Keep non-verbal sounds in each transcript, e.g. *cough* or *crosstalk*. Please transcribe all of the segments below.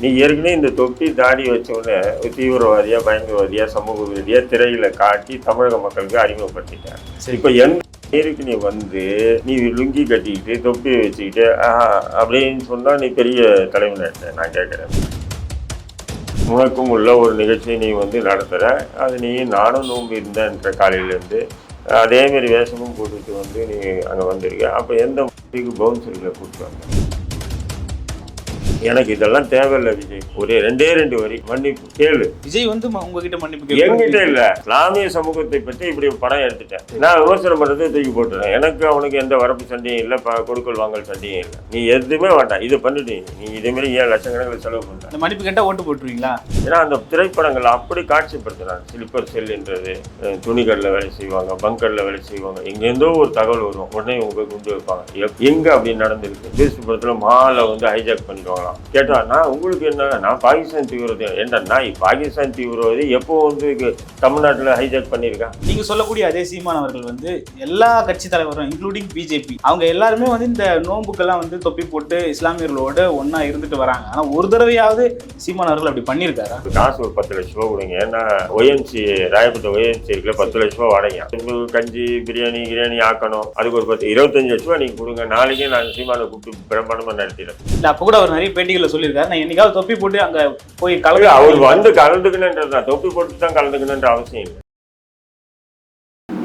நீ ஏற்கனவே இந்த தொப்பி தாடி வச்ச உடனே தீவிரவாதியா பயங்கரவாதியா சமூக விரோதியா திரையில காட்டி தமிழக மக்களுக்கு அறிமுகப்படுத்திட்டேன் சரி. இப்போ எந்த பேருக்கு நீ வந்து நீ லுங்கி கட்டிக்கிட்டு தொப்பி வச்சுக்கிட்டு ஆஹா, அப்படின்னு சொன்னா நீ பெரிய தலைவன் நான் கேட்குறேன் உனக்கும் உள்ள ஒரு நிகழ்ச்சியை நீ வந்து நடத்துகிற அது நீ நானும் நோம்பு இருந்தேன்ற காலையிலேருந்து அதேமாரி வேஷமும் போட்டுட்டு வந்து நீ அங்கே வந்திருக்க. அப்போ எந்த பவுன்சர்களை கூப்பிட்டு வந்த? எனக்கு இதெல்லாம் தேவையில்லை விஜய். ஒரே ரெண்டே ரெண்டு வரி. மன்னிப்பு. கேளு. விஜய் வந்து உங்ககிட்ட மன்னிப்பு என்கிட்ட கேட்க இல்ல. இஸ்லாமிய சமூகத்தை பற்றி இப்படி படம் எடுத்துட்டேன். நான் விமர்சனம் பண்றதை தூக்கி போட்டுறேன். எனக்கு அவனுக்கு எந்த வரப்பு சண்டையும் இல்லை கொடுக்கல் வாங்கல் சண்டையும் இல்லை. நீ எதுவுமே வேண்டாம். இதை பண்ணிட்டு நீ இதே மாதிரி ஏன் லட்சக்கணக்கில் செலவு இந்த மன்னிப்பு கேட்டா ஓட்டு போட்டுருவீங்களா? ஏன்னா அந்த திரைப்படங்கள் அப்படி காட்சிப்படுத்துறாங்க. ஸ்லிப்பர் செல்லுன்றது அஹ், துணிக்கடையில் வேலை செய்வாங்க பங்கரில் வேலை செய்வாங்க. எங்கேருந்தோ ஒரு தகவல் வரும். உடனே இவங்க போய் குண்டு வைப்பாங்க. எங்க அப்படி நடந்திருக்கு? பேஸ்ட் படத்தில் மாலை வந்து ஹைஜாக் பண்ணிடுவாங்களாம் கேட்டா நான் உங்களுக்கு என்ன நான் பாகிஸ்தான் தீவிரவாதி நான் பாகிஸ்தான் தீவிரவாதி எப்போ வந்து தமிழ்நாட்டில் ஹைஜாக் பண்ணியிருக்கேன் நீங்க சொல்லக்கூடிய அதே சீமான் அவர்கள் வந்து எல்லா கட்சி தலைவரும் இன்க்ளூடிங் பிஜேபி அவங்க எல்லாருமே வந்து இந்த நோன்புக்கெல்லாம் வந்து தொப்பி போட்டு இஸ்லாமியர்களோட ஒண்ணா இருந்துட்டு வராங்க. ஆனா ஒரு தடவையாவது சீமான் அவர்கள் அப்படி பண்ணியிருக்காரா? காசு ஒரு பத்து லட்ச ரூபா கொடுங்க. ஏன்னா ஒயன்சி ராயப்பட்ட ஒயன்சி இருக்குல்ல பத்து லட்ச ரூபா வாடகை. உங்களுக்கு கஞ்சி பிரியாணி கிரியாணி ஆக்கணும். அதுக்கு ஒரு பத்து இருபத்தஞ்சு லட்ச ரூபா நீங்க கொடுங்க. நாளைக்கே நான் சீமானை கூப்பிட்டு பிரம்மாண்டமா நடத்திடுறேன். இல்ல அப்ப கூட அவர் நிறைய பேட்டிகளை சொல்லியிருக்காரு. நான் என்னைக்காவது தொப்பி போட்டு அங்க போய் கலந்து அவர் வந்து கலந்துக்கணுன்றது தான். தொப்பி போட்டு தான் கலந்துக்கணுன்ற அவசியம் இல்லை.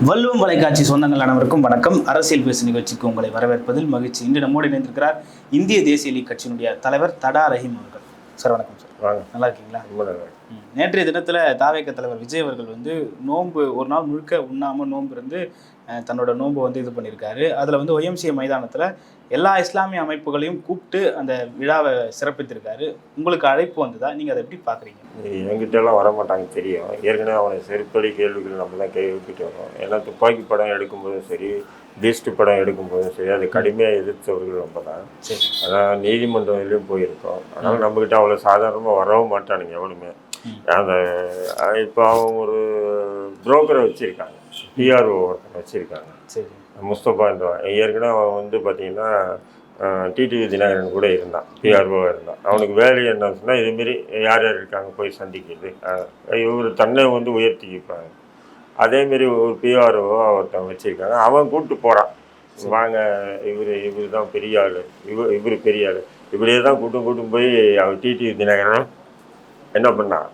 வள்ளுவம் தொலைக்காட்சி சொந்தங்கள் அனைவருக்கும் வணக்கம். அரசியல் பேசு நிகழ்ச்சிக்கு உங்களை வரவேற்பதில் மகிழ்ச்சி. இன்று நம்மோடு இணைந்திருக்கிறார் இந்திய தேசிய லீக் கட்சியினுடைய தலைவர் தடா ரஹீம் அவர்கள். சார் வணக்கம் சார். வாங்க. நல்லா இருக்கீங்களா. நேற்றைய தினத்துல தாவேக்க தலைவர் விஜய் அவர்கள் வந்து நோன்பு ஒரு நாள் முழுக்க உண்ணாம நோன்பு இருந்து தன்னோட நோன்பை வந்து இது பண்ணியிருக்காரு. அதுல வந்து ஒய்எம்சிஏ மைதானத்துல எல்லா இஸ்லாமிய அமைப்புகளையும் கூப்பிட்டு அந்த விழாவை சிறப்பித்திருக்காரு. உங்களுக்கு அழைப்பு வந்ததா? நீங்க அதை எப்படி பாக்குறீங்க என்கிட்ட எல்லாம் வர மாட்டாங்க தெரியும். ஏற்கனவே அவனை செருப்படி கேள்விகள் நம்ம தான் கை விட்டுட்டு வரோம். ஏன்னா துப்பாக்கி படம் எடுக்கும்போதும் சரி பீஸ்ட் படம் எடுக்கும்போதும் சரி அது கடுமையாக எதிர்த்தவர்கள் நம்ம தான் சரி. அதான் நீதிமன்றம் வரையிலும் போயிருக்கோம். அதனால் நம்மக்கிட்ட அவ்வளோ சாதாரணமாக வரவும் மாட்டானுங்க எவனுமே. அந்த இப்போ அவங்க ஒரு புரோக்கரை வச்சுருக்காங்க. பிஆர்ஓ ஒருத்தனை வச்சுருக்காங்க. சரி. முஸ்தபா என்றவன் ஏற்கனவே அவன் வந்து பார்த்தீங்கன்னா டிடிவி தினகரன் கூட இருந்தான். பிஆர்ஓ இருந்தான். அவனுக்கு வேலை என்ன சொன்னால் இதுமாரி யார் யார் இருக்காங்க போய் சந்திக்கிறது. இவர் தன்னை வந்து உயர்த்திக்கிப்பாங்க அதேமாரி ஒரு பிஆர்ஓ ஒருத்தன் வச்சுருக்காங்க. அவன் கூப்பிட்டு போகிறான் வாங்க இவர் இவர் தான் பெரிய ஆள். இவர் இவர் பெரிய ஆள். இப்படியே தான் கூட்டும் கூட்டும் போய் அவர் டிடிவி தினகரன் என்ன பண்ணான்?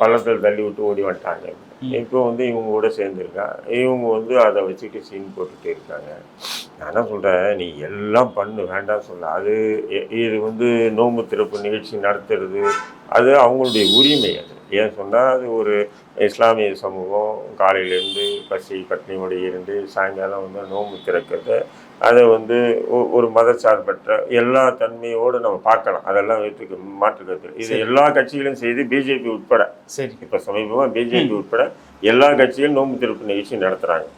பள்ளத்தில் தள்ளி விட்டு ஓடி வந்துட்டாங்க. இப்போ வந்து இவங்க கூட சேர்ந்துருக்கான் இவங்க வந்து அதை வச்சுக்கிட்டு சீன் போட்டுகிட்டே இருக்காங்க. நான் என்ன சொல்கிறேன் நீ எல்லாம் பண்ணு வேண்டாம் சொல்ல. அது எ- இது வந்து நோம்பு திறப்பு நிகழ்ச்சி நடத்துறது. அது அவங்களுடைய உரிமை அது. ஏன் சொன்னால் அது ஒரு இஸ்லாமிய சமூகம். காலையிலேருந்து பசி பட்னியோடு இருந்து சாயங்காலம் வந்து நோன்பு திறக்கிறத அதை வந்து ஒரு மதச்சார்பற்ற எல்லா தன்மையோடு நம்ம பார்க்கலாம். அதெல்லாம் ஏற்றுக்க மாற்றுக்கிறது இது. எல்லா கட்சிகளும் செய்து பிஜேபி உட்பட சரி. இப்போ சமீபமாக பிஜேபி உட்பட எல்லா கட்சியும் நோன்பு திறப்பு நிகழ்ச்சி நடத்துகிறாங்க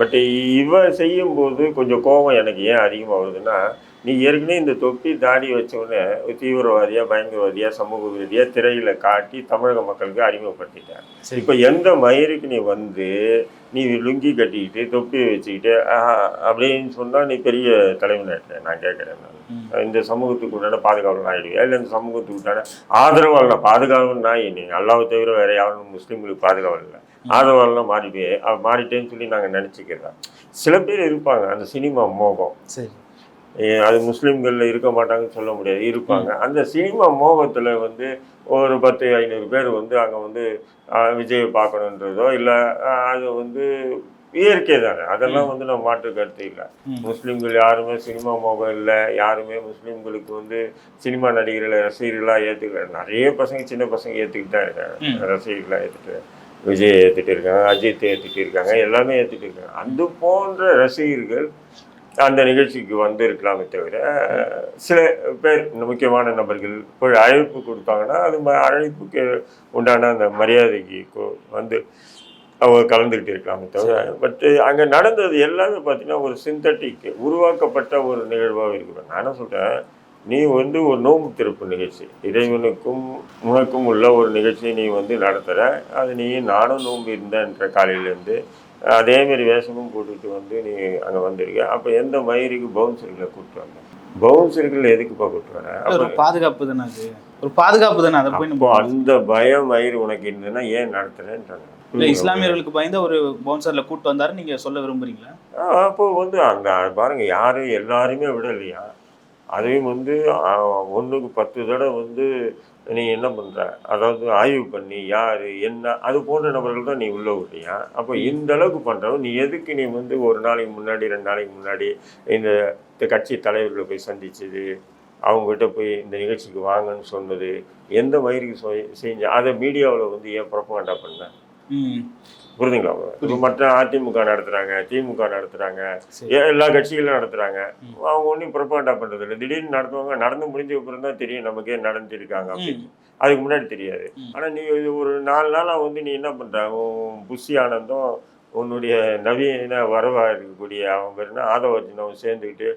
பட் இவ செய்யும்போது கொஞ்சம் கோபம் எனக்கு ஏன் அதிகமாக வருதுன்னா நீ ஏற்கனவே இந்த தொப்பி தாடி வச்ச உடனே ஒரு தீவிரவாதியா பயங்கரவாதியா சமூக விரோதியா திரையில காட்டி தமிழக மக்களுக்கு அறிமுகப்படுத்திட்டேன் சரி. இப்போ எந்த மயிருக்கு நீ வந்து நீ லுங்கி கட்டிக்கிட்டு தொப்பி வச்சுக்கிட்டு அப்படின்னு சொன்னால் நீ பெரிய தலைவன் நான் கேட்குறேன். நான். இந்த சமூகத்துக்கு உண்டான பாதுகாவலன் ஆயிடுவியா? இல்லை இந்த சமூகத்துக்கு உண்டான ஆதரவாளன்? பாதுகாவலன் நாய் நீ அல்லாவை தவிர வேற யாரும் முஸ்லீம்களுக்கு பாதுகாவல் இல்லை. ஆதரவாளன் மாறிடுவே அவ மாறிட்டேன்னு சொல்லி நாங்கள் நினச்சிக்கிறோம் சில பேர் இருப்பாங்க அந்த சினிமா மோகம். சரி. அது முஸ்லீம்களில் இருக்க மாட்டாங்கன்னு சொல்ல முடியாது. இருப்பாங்க. அந்த சினிமா மோகத்தில் வந்து ஒரு பத்து ஐநூறு பேர் வந்து அங்கே வந்து விஜயை பார்க்கணுன்றதோ இல்லை அது வந்து இயற்கை தானே. அதெல்லாம் வந்து நம்ம மாற்று கருத்து இல்லை. முஸ்லீம்கள் யாருமே சினிமா மோகம் இல்லை. யாருமே முஸ்லீம்களுக்கு வந்து சினிமா நடிகர்களை ரசிகர்களாக ஏற்றுக்கல நிறைய பசங்க சின்ன பசங்க ஏற்றுக்கிட்டு தான் இருக்காங்க. ரசிகர்களாக ஏற்றுட்டு விஜய் ஏற்றுட்டு இருக்காங்க அஜித் ஏற்றுட்டு இருக்காங்க எல்லாமே ஏற்றுட்டு இருக்காங்க. அது போன்ற ரசிகர்கள் அந்த நிகழ்ச்சிக்கு வந்து இருக்கலாமே தவிர சில பேர் இந்த முக்கியமான நபர்கள் போய் அழைப்பு கொடுத்தாங்கன்னா அது அழைப்புக்கு உண்டான அந்த மரியாதைக்கு வந்து அவங்க கலந்துக்கிட்டு இருக்கலாமே தவிர பட் அங்கே நடந்தது எல்லாமே பார்த்தீங்கன்னா ஒரு சிந்தட்டிக் உருவாக்கப்பட்ட ஒரு நிகழ்வாக இருக்குது நான் என்ன சொல்கிறேன் நீ வந்து ஒரு நோன்பு திறப்பு நிகழ்ச்சி. இறைவனுக்கும் உனக்கும் உள்ள ஒரு நிகழ்ச்சியை நீ வந்து நடத்துகிற அது நீ நானும் நோன்பு இருந்தேன்ற காலையிலேருந்து அதேமாரி வேஷமும் போட்டுட்டு வந்து நீ அங்கே வந்திருக்க. அப்போ எந்த மயிருக்கு பவுன்சர்களை கூப்பிட்டு வந்த பவுன்சர்கள் எதுக்குப்பா கூட்டு வர? ஒரு பாதுகாப்பு தானே அது. ஒரு பாதுகாப்பு தானே அதை போய் நம்ம அந்த பயம் மயிர் உனக்கு இருந்ததுன்னா ஏன் நடத்துறேன்றாங்க? இல்ல இஸ்லாமியர்களுக்கு பயந்த ஒரு பவுன்சர்ல கூட்டு வந்தாரு நீங்க சொல்ல விரும்புறீங்களா? அப்போ வந்து அந்த பாருங்க யாரும் எல்லாருமே விடலையா? அதையும் வந்து ஒண்ணுக்கு பத்து தடவை வந்து நீ என்ன பண்ற? அதாவது ஆய்வு பண்ணி யாரு என்ன அது போன்ற நபர்கள் தான் நீ உள்ள விட்டியா அப்போ இந்த அளவுக்கு பண்றவன் நீ எதுக்கு நீ வந்து ஒரு நாளைக்கு முன்னாடி ரெண்டு நாளைக்கு முன்னாடி இந்த கட்சி தலைவர்களை போய் சந்திச்சது? அவங்ககிட்ட போய் இந்த நிகழ்ச்சிக்கு வாங்கன்னு சொன்னது? எந்த மயிருக்கு சொ- செஞ்ச அதை மீடியாவில் வந்து ஏன் ப்ரொபகண்டா பண்ண? புரியுதுங்களா மற்ற அதிமுக நடத்துறாங்க திமுக. ஏ- எல்லா கட்சிகளும் நடத்துறாங்க ம். அவங்க ஒன்றும் ப்ரொபாண்டா பண்றது இல்லை திடீர்னு நடத்துவாங்க நடந்து முடிஞ்ச அப்புறம் தான் தெரியும் நமக்கே நடந்துருக்காங்க அப்படின்னு. அதுக்கு முன்னாடி தெரியாது ம். ஆனா நீ இது ஒரு நாலு நாளா வந்து நீ என்ன பண்ற உன் புஷி ஆனந்தம் உன்னுடைய நவீன வரவா இருக்கக்கூடிய அவன் பேர் என்ன ஆதவர்ஜினவன் சேர்ந்துக்கிட்டு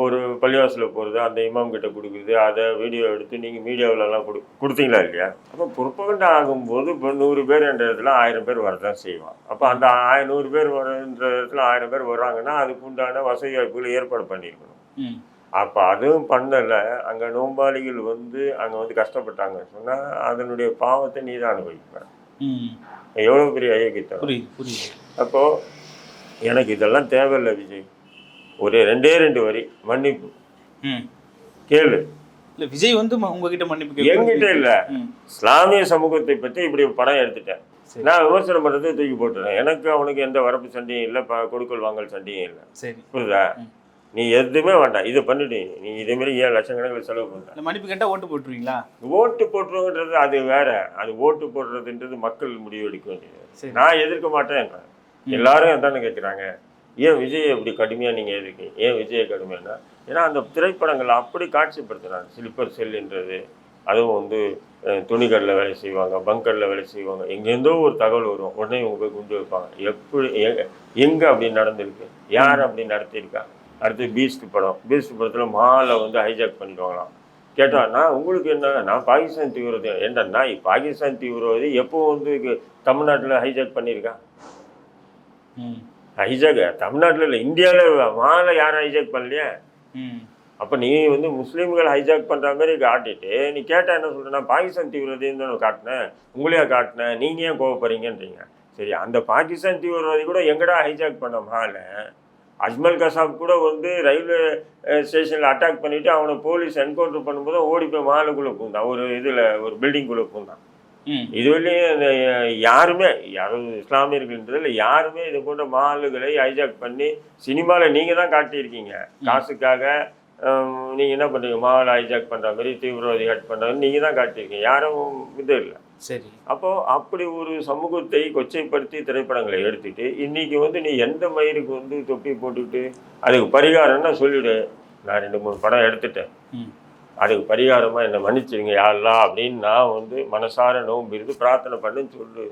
ஒரு பள்ளிவாசலில் போகிறது அந்த இமாம் கிட்ட கொடுக்குறது அதை வீடியோ எடுத்து நீங்கள் மீடியாவிலலாம் கொடு கொடுத்தீங்களா இல்லையா? அப்போ புறப்பகண்டா ஆகும்போது இப்போ நூறு பேர் என்ற இடத்துல ஆயிரம் பேர் வரதான் செய்வான் அப்போ அந்த ஆயிரம் நூறு பேர் வரன்ற இடத்துல ஆயிரம் பேர் வர்றாங்கன்னா அதுக்கு உண்டான வசதி வாய்ப்புகள் ஏற்பாடு பண்ணியிருக்கணும். அப்போ அதுவும் பண்ணலை. அங்கே நோம்பாளிகள் வந்து அங்கே வந்து கஷ்டப்பட்டாங்க சொன்னால் அதனுடைய பாவத்தை நீ தான் அனுபவிப்ப. ம். எவ்வளோ பெரிய ஐயக்கித்தம் அப்போது எனக்கு இதெல்லாம் தேவையில்லை விஜய். ஒரு ரெண்டே ரெண்டு வரி மன்னிப்பு. கேளு. இல்ல விஜய் வந்து உங்ககிட்ட மன்னிப்பு என்கிட்ட கேட்க இல்லை இஸ்லாமிய சமூகத்தை பற்றி இப்படி படம் எடுத்துட்டேன். நான் விமர்சனம் பண்ணுறதை தூக்கி போட்டுறேன். எனக்கு அவனுக்கு எந்த வரப்பு சண்டையும் இல்லை கொடுக்கல் வாங்கல் சண்டையும் இல்லை. சரி. புரியுதா. நீ எதுவுமே வேண்டாம். இதை பண்ணிட்டு நீ இதேமாரி ஏன் லட்சக்கணக்கில் செலவு பண்ணுற மன்னிப்பு கேட்டா ஓட்டு போட்டுருவீங்களா? ஓட்டு போட்டுருவோன்றது அது வேற. அது ஓட்டு போடுறதுன்றது மக்கள் முடிவெடுக்க வேண்டியது. சரி. நான் எதிர்க்க மாட்டேன். எல்லாரும் அதானே கேட்குறாங்க ஏன் விஜய் இப்படி கடுமையாக நீங்கள் எதுக்கு ஏன் விஜய் கடுமையானா? ஏன்னா அந்த திரைப்படங்கள் அப்படி காட்சிப்படுத்துகிறாங்க ஸ்லிப்பர் செல்லுன்றது அதுவும் வந்து அஹ், துணிக்கடையில் வேலை செய்வாங்க பங்கரில் வேலை செய்வாங்க. எங்கேருந்தோ ஒரு தகவல் வரும். உடனே இவங்க போய் குண்டு வைப்பாங்க. எப்படி எங்கே அப்படி நடந்திருக்கு? யார் அப்படி நடத்தியிருக்கா? அடுத்து பீஸ்ட் படம். பீஸ்ட் படத்தில் மாலை வந்து ஹைஜாக் பண்ணிடுவாங்களாம் கேட்டால் நான் உங்களுக்கு என்ன நான் பாகிஸ்தான் தீவிரவாதி. என்னன்னா பாகிஸ்தான் தீவிரவாதி எப்போ வந்து தமிழ்நாட்டில் ஹைஜாக் பண்ணியிருக்கான் ம். ஹைஜாக் தமிழ்நாட்டில் இல்லை இந்தியாவில் மாலை யாரும் ஹைஜாக் பண்ணலையே? அப்போ நீ வந்து முஸ்லீம்கள் ஹைஜாக் பண்ணுற மாதிரி காட்டிட்டு நீ கேட்டால் என்ன சொல்ற நான் பாகிஸ்தான் தீவிரவாதின்னு தானே காட்டினேன் உங்களையா காட்டினேன் நீங்கள் ஏன் கோவப்படுறீங்கன்றீங்க? சரி அந்த பாகிஸ்தான் தீவிரவாதி கூட எங்கடா ஹைஜாக் பண்ண மாலை? அஜ்மல் கசாப் கூட வந்து ரயில்வே ஸ்டேஷனில் அட்டாக் பண்ணிவிட்டு அவனை போலீஸ் என்கவுண்டர் பண்ணும்போது ஓடி போய் மாலுக்குள்ளே பூந்தான். ஒரு இதில் ஒரு பில்டிங்குள்ளே பூந்தான். இதுவரையும் இந்த யாருமே யாரும் இஸ்லாமியர்கள்ன்றதில் யாருமே இது போன்ற மாலுகளை ஹைஜாக் பண்ணி சினிமாவில் நீங்கள் தான் காட்டியிருக்கீங்க. காசுக்காக நீங்கள் என்ன பண்ணுறீங்க மாலை ஹைஜாக் பண்ணுற மாதிரி தீவிரவாதி ஹட் பண்ணுற மாதிரி நீங்கள் தான் காட்டியிருக்கீங்க. யாரும் இது இல்லை. சரி. அப்போது அப்படி ஒரு சமூகத்தை கொச்சைப்படுத்தி திரைப்படங்களை எடுத்துட்டு இன்னைக்கு வந்து நீ எந்த மயிருக்கு வந்து தொப்பி போட்டுக்கிட்டு அதுக்கு பரிகாரம்னா சொல்லிவிடு நான் ரெண்டு மூணு படம் எடுத்துட்டேன். அதுக்கு பரிகாரமா என்னை மன்னிச்சிடுங்க யாரெல்லாம் அப்படின்னு நான் வந்து மனசார நோன்பு இருந்து பிரார்த்தனை பண்ணுன்னு சொல்லு.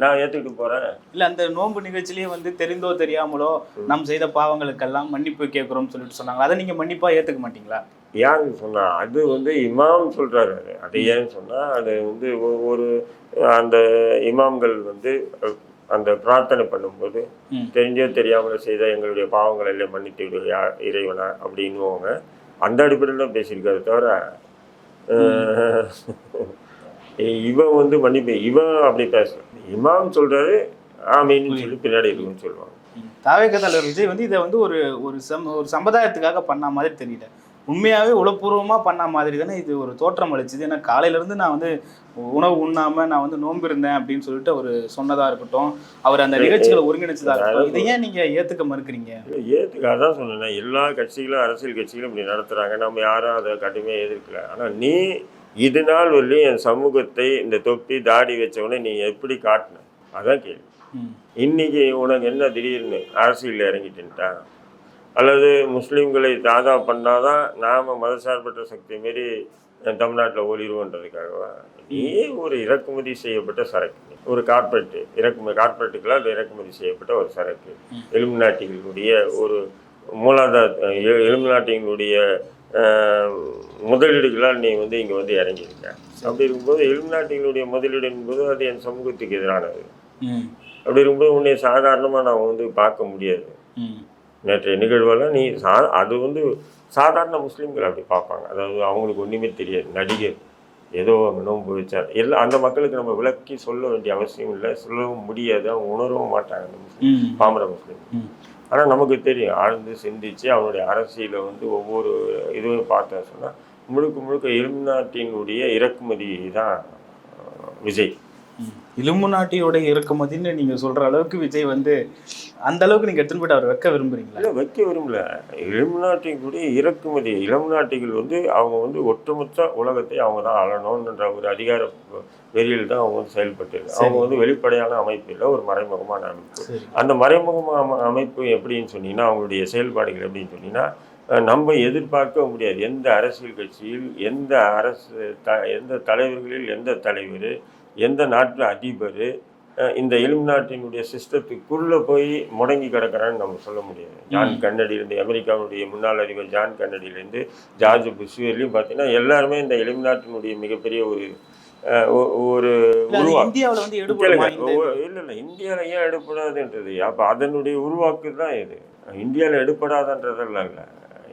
நான் ஏத்துக்கிட்டு போறேன். இல்ல அந்த நோன்பு நிகழ்ச்சியிலேயே வந்து தெரிந்தோ தெரியாமலோ நாம் செய்த பாவங்களுக்கெல்லாம் மன்னிப்பு கேட்குறோம்னு சொல்லிட்டு சொன்னாங்க அதை நீங்க மன்னிப்பா ஏத்துக்க மாட்டீங்களா? யாருன்னு சொன்னா அது வந்து இமாம் சொல்றாரு அது அது ஏன்னு சொன்னா அது வந்து ஒரு அந்த இமாம்கள் வந்து அந்த பிரார்த்தனை பண்ணும்போது. தெரிஞ்சோ தெரியாமலோ செய்த எங்களுடைய பாவங்களை எல்லாம் மன்னித்து விடு யா இறைவனா அப்படின்னுவாங்க. அந்த அடிப்படையில் தான் பேசியிருக்காரு தவிர *laughs* இவன் வந்து மன்னிப்பு இவன் அப்படி பேசல. இமாம் சொல்றாரு ஆமீன்னு சொல்லி பின்னாடி இருக்குன்னு சொல்லுவாங்க. தாவேக தலைவர் விஜய் வந்து இதை வந்து ஒரு ஒரு சம் ஒரு சம்பிரதாயத்துக்காக பண்ண மாதிரி தெரியல. உண்மையாவே உளப்பூர்வமா பண்ண மாதிரி தானே இது ஒரு தோற்றம் அளிச்சுது. ஏன்னா காலையில இருந்து நான் வந்து உணவு உண்ணாம நான் வந்து நோன்பு இருந்தேன் அப்படின்னு சொல்லிட்டு அவர் சொன்னதா இருக்கட்டும். அவர் அந்த நிகழ்ச்சிகளை ஒருங்கிணைச்சதா இருக்கட்டும். இதை ஏன் நீங்க ஏத்துக்க மறுக்கிறீங்க? ஏற்றுக்க அதான் சொன்னேன் எல்லா கட்சிகளும் அரசியல் கட்சிகளும் இப்படி நடத்துகிறாங்க நம்ம யாரும் அதை கடுமையாக எதிர்க்கல. ஆனால் நீ இது நாள் வரலையும் என் சமூகத்தை இந்த தொப்பி தாடி வச்சவொடனே நீ எப்படி காட்டின? அதான் கேள்வி. இன்னைக்கு உனக்கு என்ன திடீர்னு அரசியலில் இறங்கிட்டுன்ட்டா? அல்லது முஸ்லீம்களை தாதா பண்ணாதான் நாம மதசார்பற்ற சக்தி மாரி தமிழ்நாட்டில் ஓடிடுவோன்றதுக்காகவா நீ ஒரு இறக்குமதி செய்யப்பட்ட சரக்கு. ஒரு கார்பரேட் இறக்குமதி கார்பரேட்டுகளால் இறக்குமதி செய்யப்பட்ட ஒரு சரக்கு. எலுமிநாட்டிகளுடைய ஒரு மூலாதார எ- எலுமிநாட்டிகளுடைய முதலீடுகளால் நீ வந்து இங்கே வந்து இறங்கியிருக்க. அப்படி இருக்கும்போது எலுமிநாட்டிகளுடைய முதலீடு என்பது அது என் சமூகத்துக்கு எதிரானது. அப்படி இருக்கும்போது உன்னை சாதாரணமாக நான் வந்து பார்க்க முடியாது. நேற்றைய நிகழ்வெல்லாம் நீ சா அது வந்து சாதாரண முஸ்லீம்கள் அப்படி பார்ப்பாங்க. அதாவது அவங்களுக்கு ஒன்றுமே தெரியாது. நடிகர் ஏதோ நோன்பு வச்சார். எல்லாம் அந்த மக்களுக்கு நம்ம விளக்கி சொல்ல வேண்டிய அவசியம் இல்லை. சொல்லவும் முடியாது. அவங்க உணரவும் மாட்டாங்க முஸ்லீம் பாமர முஸ்லீம். ஆனால் நமக்கு தெரியும். ஆழ்ந்து சிந்திச்சு அவனுடைய அரசியலை வந்து ஒவ்வொரு இதுவும் பார்த்தா சொன்னால் முழுக்க முழுக்க இலுமினாட்டினுடைய இறக்குமதி தான் விஜய். இலும்புநாட்டியோட இறக்குமதின்னு நீங்க சொல்ற அளவுக்கு விஜய் வந்து அந்த அளவுக்கு நீங்க எடுத்துன்னு போயிட்டு அவர் வைக்க விரும்புறீங்களா? இல்லை வைக்க விரும்பல. இலுமினாட்டினுடைய இறக்குமதி இளம்நாட்டிகள் வந்து அவங்க வந்து ஒட்டுமொத்த உலகத்தை அவங்க தான் ஆளணும்ன்ற ஒரு அதிகார வெறியில் தான் அவங்க வந்து செயல்பட்டு அவங்க வந்து வெளிப்படையான அமைப்பு இல்லை ஒரு மறைமுகமான அமைப்பு. அந்த மறைமுகமான அம- அமைப்பு எப்படின்னு சொன்னீங்கன்னா அவங்களுடைய செயல்பாடுகள் எப்படின்னு சொன்னீங்கன்னா நம்ம எதிர்பார்க்க முடியாது. எந்த அரசியல் கட்சியில் எந்த அரசு த எந்த தலைவர்களில் எந்த தலைவர் எந்த நாட்டு அதிபர் இந்த இலுமினாட்டினுடைய சிஸ்டத்துக்குள்ளே போய் முடங்கி கிடக்கிறான்னு நம்ம சொல்ல முடியாது. ஜான் கன்னடியிலேருந்து அமெரிக்காவுடைய முன்னாள் அதிபர் ஜான் கன்னடியிலேருந்து ஜார்ஜ் புஷ் பார்த்தீங்கன்னா எல்லாருமே இந்த இலுமினாட்டினுடைய மிகப்பெரிய ஒரு ஒரு இந்தியாவுல வந்து இல்லை இல்லை இந்தியாவில் ஏன் எடுப்படாதுன்றது அப்போ அதனுடைய உருவாக்கு தான் இது. இந்தியாவில் எடுப்படாதன்றதெல்லாம் இல்லை.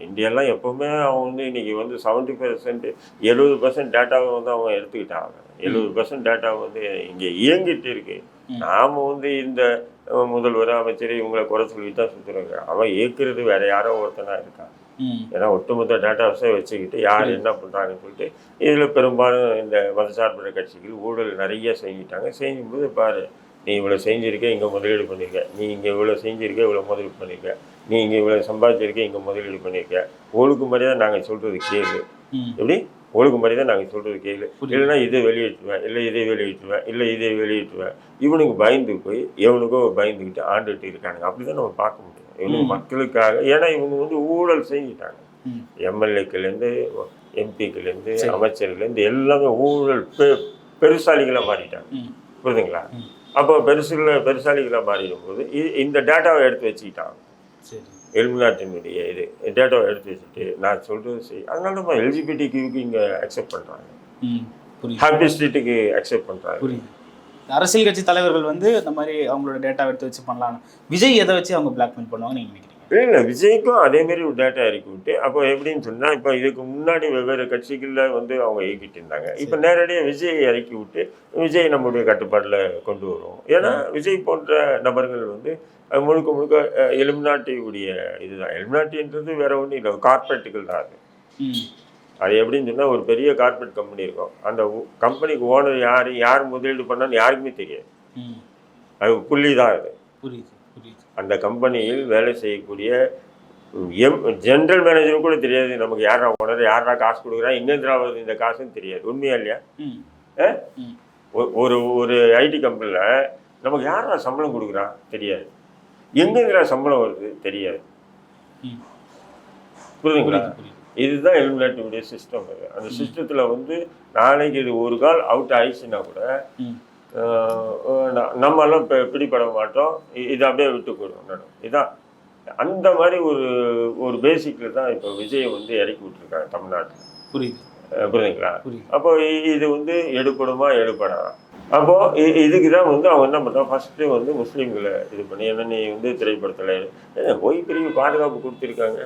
இந்தியாலாம் எப்போவுமே அவன் வந்து இன்னைக்கு வந்து செவன்ட்டி பர்சன்ட் எழுபது பர்சன்ட் டேட்டாவை வந்து அவன் எடுத்துக்கிட்டான் எழுபது பர்சன்ட் டேட்டாவை வந்து இங்கே இயங்கிட்டு இருக்கு. நாம வந்து இந்த முதல்வர் அமைச்சர் இவங்களை குறை சொல்லிட்டு தான் சுற்றுறாங்க அவன் இயக்குறது வேற யாரோ ஒருத்தனா இருக்கான் ஏன்னா ஒட்டுமொத்த டேட்டாஸை வச்சுக்கிட்டு யார் என்ன பண்ணுறாங்கன்னு சொல்லிட்டு இதில் பெரும்பாலும் இந்த மதசார்பற்ற கட்சிகள் ஊழல் நிறைய செஞ்சுட்டாங்க. செய்யும்போது பாரு நீ இவ்வளோ செஞ்சிருக்க இங்கே முதலீடு பண்ணியிருக்க நீ இங்கே இவ்வளோ செஞ்சிருக்க இவ்வளோ முதலீடு பண்ணியிருக்க நீ இங்கே இவ்வளோ சம்பாதிச்சிருக்க இங்கே முதலீடு பண்ணியிருக்க ஒழுக்கு மாதிரியே தான் நாங்கள் சொல்கிறது கேளு. எப்படி? ஒழுக்கு மாதிரி தான் நாங்கள் சொல்கிறது கேளு. இல்லைன்னா இதை வெளியிட்டுருவேன் இல்லை இதை வெளியிட்டுருவேன் இல்லை இதை வெளியிட்டுருவேன் இவனுக்கு பயந்து போய் எவனுக்கோ பயந்துக்கிட்டு ஆண்டுகிட்டு இருக்கானுங்க. அப்படி தான் நம்ம பார்க்க முடியும். இவனுக்கு. மக்களுக்காக ஏன்னா இவங்க வந்து ஊழல் செஞ்சுட்டாங்க எம்எல்ஏக்கள்லேருந்து எம்பிக்கள்லேருந்து சரி. அமைச்சர்லேருந்து எல்லாமே ஊழல் பெ பெருசாலிகளாக மாறிட்டாங்க. புரியுதுங்களா. அப்போ பெருசுல பெருசாலிகளாக மாறிடும் போது இந்த டேட்டாவை எடுத்து வச்சுக்கிட்டாங்க. சரி. எலுமினாட்டினுடைய இது. டேட்டாவை எடுத்து வச்சுட்டு நான் சொல்கிறது சரி. அதனால நம்ம எல்ஜிபிடி கியூக்கு இங்கே அக்செப்ட் பண்ணுறாங்க ஹாப்பி ஸ்ட்ரீட்டுக்கு அக்செப்ட் பண்ணுறாங்க புரியுது. அரசியல் கட்சி தலைவர்கள் வந்து இந்த மாதிரி அவங்களோட டேட்டா எடுத்து வச்சு பண்ணலாம் விஜய் எதை வச்சு அவங்க பிளாக்மெயில் பண்ணுவாங்க நீங்க நினைக்கிறீங்க? இல்லை இல்லை விஜய்க்கும் அதே மாதிரி ஒரு டேட்டா இறக்கி விட்டு அப்போ எப்படின்னு சொன்னால் இப்போ இதுக்கு முன்னாடி வெவ்வேறு கட்சிகளில் வந்து அவங்க இயக்கிட்டு இருந்தாங்க. இப்போ நேரடியாக விஜய் இறக்கி விட்டு விஜய் நம்முடைய கட்டுப்பாட்டில் கொண்டு வரும் ஏன்னா விஜய் போன்ற நபர்கள் வந்து முழுக்க முழுக்க எலுமினாட்டியுடைய இதுதான். எலுமினாட்டின்றது வேற ஒன்றும் இல்லை கார்பரேட்டுகள் தான் அது. அது எப்படின்னு சொன்னால் ஒரு பெரிய கார்பரேட் கம்பெனி இருக்கும். அந்த கம்பெனிக்கு ஓனர் யார் யார் முதலீடு பண்ணான்னு யாருக்குமே தெரியாது. அது புள்ளி தான் அது. புரியுது. அந்த கம்பெனியில் வேலை செய்யக்கூடிய எம் ஜென்ரல் மேனேஜர் கூட தெரியாது. நமக்கு யாரா ஓனர் யாரா காசு கொடுக்குறா எங்கேருந்துரா வருது இந்த காசுன்னு தெரியாது. உண்மையா இல்லையா? ஒரு ஒரு ஐடி கம்பெனியில் நமக்கு யாரா சம்பளம் கொடுக்குறான் தெரியாது. எங்கேருந்துரா சம்பளம் வருது? தெரியாது. புரியுதுங்களா புரியுது புரியுது. இதுதான் எலிமினேட்டிவுடைய சிஸ்டம் அந்த சிஸ்டத்தில் வந்து நாளைக்கு இது ஒரு கால் அவுட் ஆயிடுச்சுன்னா கூட ம் ஆஹ் ந- நம்மெல்லாம் இப்போ பிடிபட மாட்டோம். இதை அப்படியே விட்டு போயிடுவோம் நடு. இதான் அந்த மாதிரி ஒரு ஒரு பேசிக்கில் தான் இப்போ விஜய் வந்து இறக்கி விட்டுருக்காங்க தமிழ்நாட்டில். புரியுது. புரியுதுங்களா? புரியுது. அப்போ இது வந்து எடுப்படுமா எடுப்படாதா அப்போ இதுக்கு தான் வந்து அவங்க என்ன பண்ணுறான் ஃபஸ்ட்டு வந்து முஸ்லீம்களை இது பண்ணி என்ன நீ வந்து திரைப்படத்தில் ஒய் பிரிவு பாதுகாப்பு கொடுத்துருக்காங்க.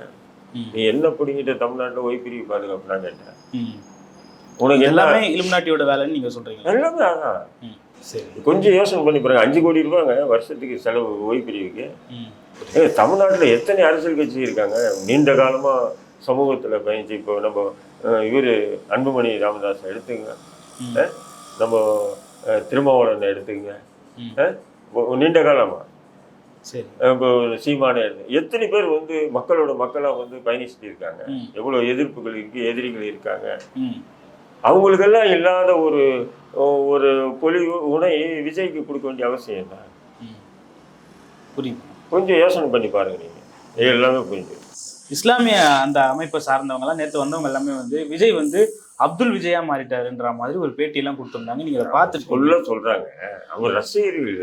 நீ என்ன பிடிங்கிட்ட தமிழ்நாட்டில் ஒய் பிரிவு பாதுகாப்பு நான் கேட்டேன் உனக்கு எல்லாமே இலுமினாட்டியோட வேலைன்னு நீங்க சொல்றீங்க. எல்லாமே அதான். சரி. கொஞ்சம் யோசனை பண்ணி பாருங்க. அஞ்சு கோடி ரூபாங்க வருஷத்துக்கு செலவு ஓய் பிரிவுக்கு ம் ஏ தமிழ்நாட்டில் எத்தனை அரசியல் கட்சி இருக்காங்க? நீண்ட காலமாக சமூகத்தில் பயணிச்சு இப்போ நம்ம இவர் அன்புமணி ராமதாஸ் எடுத்துங்க நம்ம திருமாவளவனை எடுத்துங்க நீண்ட காலமாக சரி. இப்போ சீமானே எத்தனை பேர் வந்து மக்களோட மக்களாக வந்து பயணிச்சுட்டு இருக்காங்க? எவ்வளோ எதிர்ப்புகள் இருக்குது எதிரிகள் இருக்காங்க? அவங்களுக்கெல்லாம் இல்லாத ஒரு ஒரு பொலிவு உணை விஜய்க்கு கொடுக்க வேண்டிய அவசியம் என்ன? ம். புரியுது. கொஞ்சம் யோசனை பண்ணி பாருங்க நீங்க. எல்லாமே புரிஞ்சு இஸ்லாமிய அந்த அமைப்பை சார்ந்தவங்கலாம் நேற்று வந்தவங்க எல்லாமே வந்து விஜய் வந்து அப்துல் விஜயா மாறிட்டாருன்ற மாதிரி ஒரு பேட்டியெல்லாம் கொடுத்துருந்தாங்க. நீங்க அதை பார்த்துட்டு சொல்ல சொல்றாங்க. அவங்க ரசிகர்கள்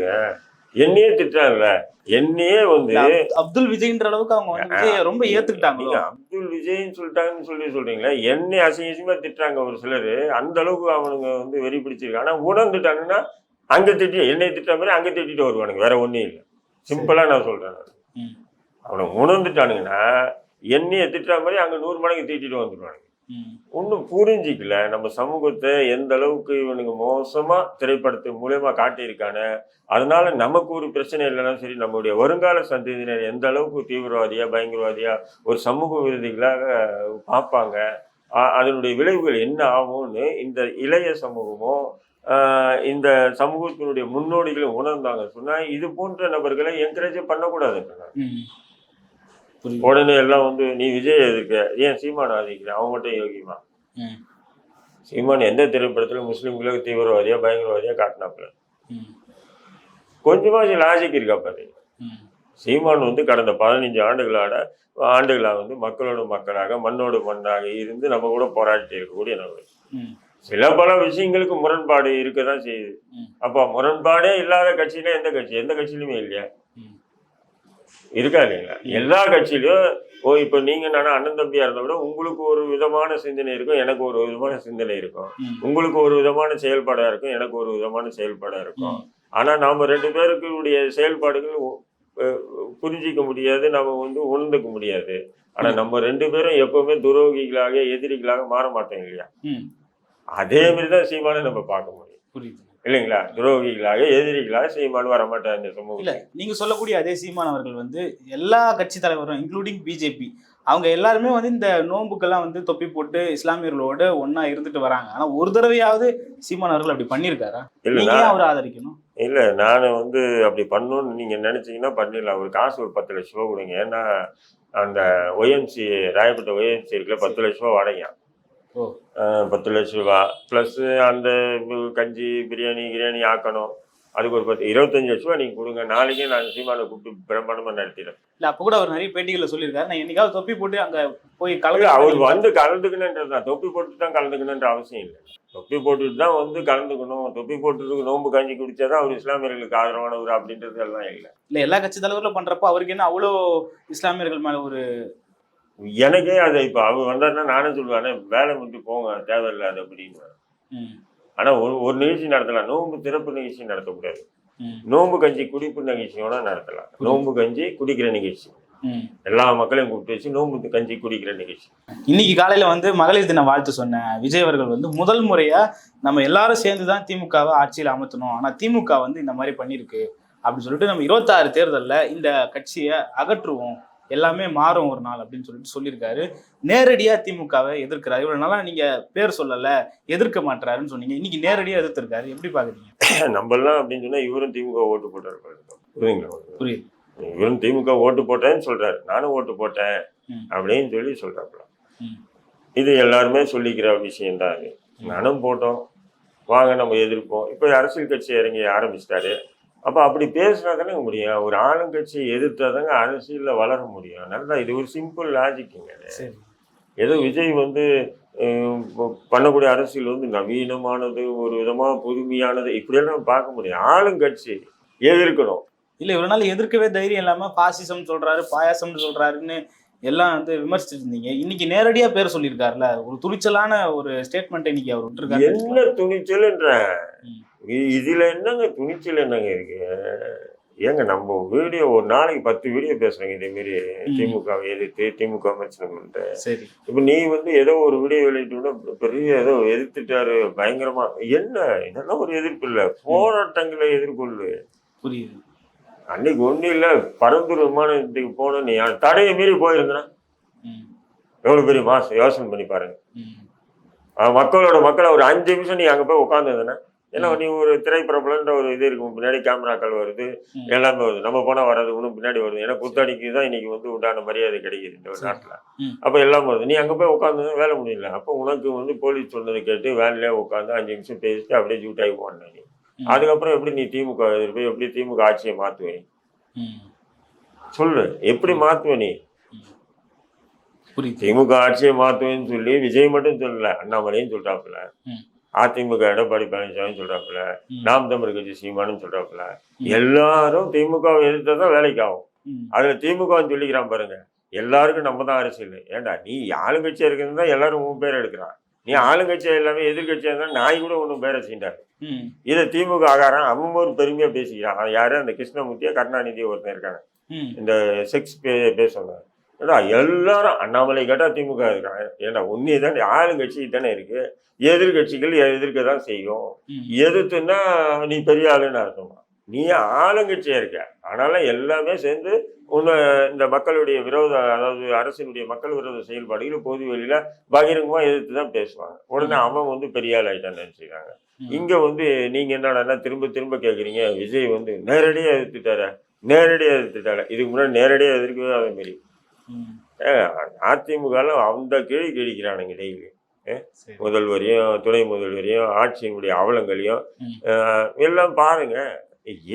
என்னையே திட்டுறாங்கல்ல? என்னையே வந்து அப்- அப்துல் விஜய்ன்ற அளவுக்கு அவங்க ரொம்ப ஏத்துக்கிட்டாங்களோ? நீங்க அப்துல் விஜய்ன்னு சொல்லிட்டாங்கன்னு சொல்லி சொல்றீங்களா என்னை அசிங்க அசிங்கமா திட்டுறாங்க ஒரு சிலர் அந்த அளவுக்கு அவனுங்க வந்து வெறி பிடிச்சிருக்காங்க. ஆனா உணர்ந்துட்டாங்கன்னா அங்க திட்டி என்னை திட்டுற மாதிரி அங்க திட்டிட்டு வருவானுங்க வேற ஒண்ணும் இல்லை. சிம்பிளா நான் சொல்றேன் அவனை உணர்ந்துட்டானுங்கன்னா என்னைய திட்டுற மாதிரி அங்கே நூறு மடங்கு திட்டிட்டு வந்துடுவானுங்க. ஒன்றும் புரிஞ்சிக்கல. நம்ம சமூகத்தை எந்த அளவுக்கு இவனுங்க மோசமா திரைப்படத்து மூலயமா காட்டியிருக்கானு. அதனால நமக்கு ஒரு பிரச்சனை இல்லைன்னா சரி நம்மளுடைய வருங்கால சந்ததியினர் எந்த அளவுக்கு தீவிரவாதியா பயங்கரவாதியா ஒரு சமூக விரோதிகளாக பார்ப்பாங்க. அதனுடைய விளைவுகள் என்ன ஆகும்னு இந்த இளைய சமூகமும் ஆஹ், இந்த சமூகத்தினுடைய முன்னோடிகளும் உணர்ந்தாங்க. சொன்னா இது போன்ற நபர்களை என்கரேஜ். புரியுது உடனே எல்லாம் வந்து நீ விஜய் எதுக்க ஏன் சீமான் ஆதிக்கிற அவன் மட்டும் யோகிமா. சீமான் எந்த திரைப்படத்துல முஸ்லீம்களுக்கு தீவிரவாதியா பயங்கரவாதியா காட்டினாப்புல. கொஞ்சமாச்சு லாஜிக் இருக்கா பாரு. சீமான் வந்து கடந்த பதினஞ்சு ஆண்டுகளாட ஆண்டுகளாக வந்து மக்களோட மக்களாக மண்ணோடு மண்ணாக இருந்து நம்ம கூட போராடிட்டு இருக்கக்கூடிய நபர். சில பல விஷயங்களுக்கு முரண்பாடு இருக்க தான் செய்யுது. அப்போ முரண்பாடே இல்லாத கட்சினா எந்த கட்சி எந்த கட்சியிலுமே இல்லையா ம். இருக்கா இல்லைங்களா எல்லா கட்சியிலும் ஓ இப்போ நீங்க நானும் அண்ணன் தம்பியா இருந்த விட உங்களுக்கு ஒரு விதமான சிந்தனை இருக்கும் எனக்கு ஒரு விதமான சிந்தனை இருக்கும். உங்களுக்கு ஒரு விதமான செயல்பாடா இருக்கும் எனக்கு ஒரு விதமான செயல்பாடா இருக்கும். ஆனா நாம ரெண்டு பேருக்குடைய செயல்பாடுகள் புரிஞ்சிக்க முடியாது நம்ம வந்து உணர்ந்துக்க முடியாது. ஆனா நம்ம ரெண்டு பேரும் எப்பவுமே துரோகிகளாக எதிரிகளாக மாற மாட்டோம் இல்லையா. அதே மாதிரி தான் சீமானை நம்ம பார்க்க முடியும். புரியுது. இல்லைங்களா? துரோகிகளாக எதிரிகளாக சீமான் வர மாட்டார் இந்த இல்ல சமூகம் நீங்க சொல்லக்கூடிய அதே சீமான் அவர்கள் வந்து எல்லா கட்சி தலைவரும் இன்க்ளூடிங் பிஜேபி அவங்க எல்லாருமே வந்து இந்த நோன்புக்கெல்லாம் வந்து தொப்பி போட்டு இஸ்லாமியர்களோட ஒண்ணா இருந்துட்டு வராங்க. ஆனா ஒரு தடவையாவது சீமான் அவர்கள் அப்படி பண்ணியிருக்காரா? இல்ல அவரை ஆதரிக்கணும்? இல்ல நான் வந்து அப்படி பண்ணணும்னு நீங்க நினைச்சீங்கன்னா பண்ணிடலாம். ஒரு காசு ஒரு பத்து லட்ச ரூபா கொடுங்க. ஏன்னா அந்த ஒய்எம்சி ராயப்பட்ட ஒய்எம்சி இருக்குல்ல பத்து லட்ச ரூபா வாடகையா? பத்து லட்ச ரூபா. ப்ளஸ் அந்த கஞ்சி பிரியாணி கிரியாணி ஆக்கணும். அதுக்கு ஒரு பத்து இருபத்தஞ்சு லட்ச ரூபா நீங்க கொடுங்க. நாளைக்கே நான் சீமானை கூப்பிட்டு பிரம்மாண்டமா நடத்திடுறேன். இல்ல அப்ப கூட அவர் நிறைய பேட்டிகள்ல சொல்லியிருக்காரு. நான் என்னைக்காவது தொப்பி போட்டு அங்க போய் கலந்து அவர் வந்து கலந்துக்கணுன்றது தான். தொப்பி போட்டு தான் கலந்துக்கணுன்ற அவசியம் இல்லை. தொப்பி போட்டுட்டு தான் வந்து கலந்துக்கணும். தொப்பி போட்டுட்டு நோன்பு கஞ்சி குடிச்சாதான் அவர் இஸ்லாமியர்களுக்கு ஆதரவானவர் அப்படின்றது எல்லாம் இல்லை. இல்ல எல்லா கட்சி தலைவர்களும் பண்றப்போ அவருக்கு என்ன அவ்வளோ இஸ்லாமியர்கள் மேல ஒரு எனக்கே அது இப்போ அவர் வந்தாருன்னா நானே சொல்லுவானே வேலை மட்டும் போங்க தேவையில்லை அது அப்படின்னு. ம், ஆனா ஒரு ஒரு நிகழ்ச்சி நடத்தலாம். நோன்பு திறப்பு நிகழ்ச்சி நடத்தக்கூடாது. நோன்பு கஞ்சி குடிப்பு நிகழ்ச்சியோட நடத்தலாம். நோன்பு கஞ்சி குடிக்கிற நிகழ்ச்சி. எல்லா மக்களையும் கூப்பிட்டு வச்சு நோன்பு கஞ்சி குடிக்கிற நிகழ்ச்சி. இன்னைக்கு காலையில வந்து மகளிர் தின வாழ்த்து சொன்ன விஜய் அவர்கள் வந்து முதல் முறையா நம்ம எல்லாரும் சேர்ந்து தான் திமுகவை ஆட்சியில் அமர்த்தணும். ஆனா திமுக வந்து இந்த மாதிரி பண்ணிருக்கு அப்படின்னு சொல்லிட்டு நம்ம இருபத்தாறு தேர்தல்ல இந்த கட்சியை அகற்றுவோம். எல்லாமே மாறும் ஒரு நாள் அப்படின்னு சொல்லிட்டு சொல்லியிருக்காரு. நேரடியா திமுகவை எதிர்க்கிறாரு. இவ்வளவு நாளா நீங்க பேர் சொல்லல எதிர்க்க மாட்டாருன்னு சொன்னீங்க. இன்னைக்கு நேரடியா எதிர்த்திருக்காரு. எப்படி பாக்குறீங்க? *clears throat* நம்மளாம் அப்படின்னு சொன்னா இவரும் திமுக ஓட்டு போட்டாரு புரியுங்களா புரியுது. இவரும் திமுக ஓட்டு போட்டேன்னு சொல்றாரு. நானும் ஓட்டு போட்டேன். அப்படின்னு சொல்லி சொல்றாப்புல. இது எல்லாருமே சொல்லிக்கிற விஷயம்தான் அது நானும் போட்டோம். வாங்க நம்ம எதிர்ப்போம். இப்போ அரசியல் கட்சி இறங்கி ஆரம்பிச்சிட்டாரு. அப்போ அப்படி பேசினா தானே முடியும். ஒரு ஆளுங்கட்சியை எதிர்த்தா தாங்க அரசியலில் வளர முடியும். நல்லா இது ஒரு சிம்பிள் லாஜிக்குங்க ஏதோ விஜய் வந்து பண்ணக்கூடிய அரசியல் வந்து நவீனமானது ஒரு விதமாக புதுமையானது இப்படியெல்லாம் பார்க்க முடியும். ஆளுங்கட்சி எதிர்க்கணும். இல்ல இவ்வளவு நாள் எதிர்க்கவே தைரியம் இல்லாம பாசிசம் சொல்றாரு பாயாசம்னு சொல்றாருன்னு எல்லாம் வந்து விமர்சிச்சுட்டு இருந்தீங்க. இன்னைக்கு நேரடியா பேர் சொல்லியிருக்காருல்ல. ஒரு துணிச்சலான ஒரு ஸ்டேட்மெண்ட் இன்னைக்கு அவர் விட்டுருக்காரு. என்ன துணிச்சல்ன்ற? இதுல என்னங்க துணிச்சல் என்னங்க இருக்கு? ஏங்க நம்ம வீடியோ ஒரு நாளைக்கு பத்து வீடியோ பேசுறோங்க இதே மாதிரி ம். திமுக எதிர்த்து திமுக பண்ணிட்டு சரி. இப்ப நீ வந்து ஏதோ ஒரு வீடியோ வெளியிட்டு பெரிய ஏதோ எதிர்த்துட்டாரு பயங்கரமா என்ன? இதெல்லாம் ஒரு எதிர்ப்பு இல்ல. போராட்டங்களை எதிர்கொள்ளு. புரியுது. அன்னைக்கு ஒண்ணும் இல்ல. பரந்தூர் விமானத்துக்கு போன நீ தடையை மீறி போயிருந்தனா ம், எவ்வளவு பெரிய மாசம் யோசனை பண்ணி பாருங்க. மக்களோட மக்களை ஒரு அஞ்சு நிமிஷம் நீ அங்க போய் உட்காந்துருந்தனா ஏன்னா நீ ஒரு திரைப்பிரபலன்ற ஒரு இது இருக்கும். பின்னாடி கேமராக்கள் வருது. எல்லாமே வருது. நம்ம போனா வர்றது ஒன்றும் பின்னாடி வருது. ஏன்னா குத்தாடிக்கு தான் இன்னைக்கு வந்து உண்டான மரியாதை கிடைக்குது இந்த ஒரு. நாட்டுல. அப்ப எல்லாம் வருது. நீ அங்க போய் உட்காந்து வேலை முடியல. அப்போ உனக்கு வந்து போலீஸ் சொன்னதை கேட்டு வேன்லயே உட்காந்து அஞ்சு நிமிஷம் பேசிட்டு அப்படியே ஜூட்டாகி போன நீ. அதுக்கப்புறம் எப்படி நீ திமுக எதிர்ப்பு எப்படி திமுக ஆட்சியை மாத்துவே ம், சொல்லு. எப்படி மாத்துவ நீ? திமுக ஆட்சியை மாத்துவேன்னு சொல்லி விஜய் மட்டும் சொல்லல. அண்ணாமலையும் சொல்றாப்புல ம். அதிமுக எடப்பாடி பழனிசாமி சொல்றாப்புல நாம் தமிழ் கட்சி சீமானும் சொல்றாப்புல. எல்லாரும் திமுக எதிர்த்தா தான் வேலைக்கு ஆகும். அதுல திமுக சொல்லிக்கிறான் பாருங்க. எல்லாருக்கும் நம்ம தான் அரசியல். ஏன்டா நீ ஆளுங்கட்சியா இருக்கிறது தான் எல்லாரும் உன் பேர் எடுக்கிறான். நீ ஆளுங்கட்சியா எல்லாமே எதிர்கட்சியா இருந்தா நாய் கூட ஒன்றும் பேர ம். இதை திமுக ஆகாரம் அவன் ஒரு பெருமையா பேசிக்கிறான். யாரு? அந்த கிருஷ்ணமூர்த்தியா கருணாநிதி ஒருத்தன் இருக்காங்க இந்த செக்ஸ் பே பேசுவாங்க. ஏடா எல்லாரும் அண்ணாமலை கேட்டா திமுக இருக்காங்க ஏன்னா உண்மையை தானே ஆளுங்கட்சி தானே இருக்கு. எதிர்கட்சிகள் எதிர்க்க தான் செய்யும். எதிர்த்துன்னா நீ பெரிய ஆளுன்னு அர்த்தமா? நீ ஆளுங்கட்சியா இருக்க. ஆனாலும் எல்லாமே சேர்ந்து உன்னை இந்த மக்களுடைய விரோத அதாவது அரசினுடைய மக்கள் விரோத செயல்பாடுகள் பொது வெளியில பகிரங்கமா எதிர்த்து தான் பேசுவாங்க. உடனே அவன் வந்து பெரிய ஆள் ஆயிட்டான்னு நினைச்சுக்கிறாங்க. இங்க வந்து நீங்க என்னடான்னா திரும்ப திரும்ப கேக்குறீங்க? விஜய் வந்து நேரடியா எதிர்த்துட்டார. நேரடியா எதிர்த்துட்டார. இதுக்கு முன்னாடி நேரடியா எதிர்க்கவே அதே மாதிரி. ம் அதிமுக அந்த கிழி கிழிக்கிறானுங்க டெய்லி. முதல்வரையும் துணை முதல்வரையும் ஆட்சியினுடைய அவலங்களையும் எல்லாம் பாருங்க.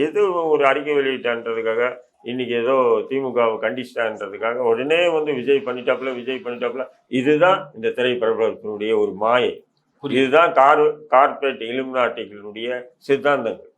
எது ஒரு அறிக்கை வெளியிட்டான்றதுக்காக இன்னைக்கு ஏதோ திமுக கண்டிச்சிட்டான்றதுக்காக உடனே வந்து விஜய் பண்ணிட்டாப்புல விஜய் பண்ணிட்டாப்புல இதுதான் இந்த திரைப்பிரபலத்தினுடைய ஒரு மாயை. இதுதான் கார் கார்பரேட் இலுமினாட்டிகளுடைய சித்தாந்தங்கள்.